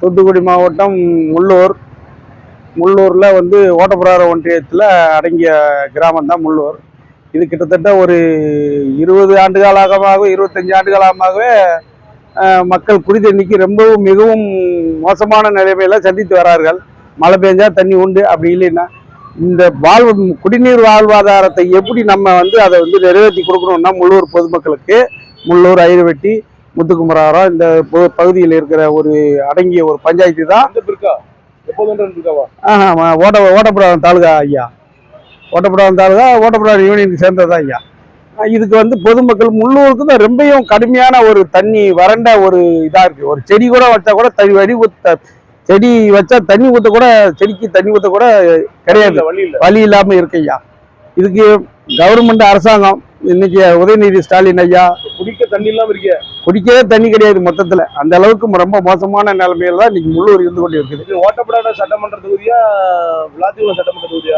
தூத்துக்குடி மாவட்டம் முள்ளூர். முள்ளூரில் வந்து ஓட்டப்புறார ஒன்றியத்தில் அடங்கிய கிராமம் தான் முள்ளூர். இது கிட்டத்தட்ட ஒரு இருபது ஆண்டு இருபத்தஞ்சி ஆண்டுகாலமாகவே ஆண்டு காலமாகவே மக்கள் குடி ரொம்பவும் மிகவும் மோசமான நிலைமையில சந்தித்து வரார்கள். மழை பெஞ்சா தண்ணி உண்டு அப்படி இல்லைன்னா. இந்த வாழ்வு குடிநீர் வாழ்வாதாரத்தை எப்படி நம்ம வந்து அதை வந்து நிறைவேற்றி கொடுக்கணும்னா முள்ளூர் பொதுமக்களுக்கு முள்ளூர் ஐரவெட்டி முத்துக்குமராரம் இந்த பகு- பகுதியில் இருக்கிற ஒரு அடங்கிய ஒரு பஞ்சாயத்து தான். ஓட்ட ஓட்டப்புறம் தாலுகா ஐயா. ஓட்டப்புறம் தாலுகா ஓட்டப்புறம் யூனியனுக்கு சேர்ந்தது ஐயா. இதுக்கு வந்து பொதுமக்கள் முள்ளூருக்கு தான் ரொம்பவும் கடுமையான ஒரு தண்ணி வறண்ட ஒரு இதா இருக்கு. ஒரு செடி கூட வச்சா கூட தண்ணி வடி ஊத்த செடி வச்சா தண்ணி ஊத்த கூட செடிக்கு தண்ணி ஊத்த கூட கிடையாது. வழி இல்ல. வழி இல்லாம இருக்கு ஐயா. இதுக்கு கவர்மெண்ட் அரசாங்கம் இன்னைக்கு உதயநிதி ஸ்டாலின் ஐயா தண்ணி இல்லாம இருக்கிய குடிக்கவே தண்ணி கிடையாது மொத்தத்துல. அந்த அளவுக்கு ரொம்ப மோசமான நிலைமையில தான் இன்னைக்கு முள்ளூர் இருந்து கொண்டு இருக்குது. ஓட்டப்படாத சட்டமன்ற தொகுதியா விளாத்திகுளம் சட்டமன்ற தொகுதியா?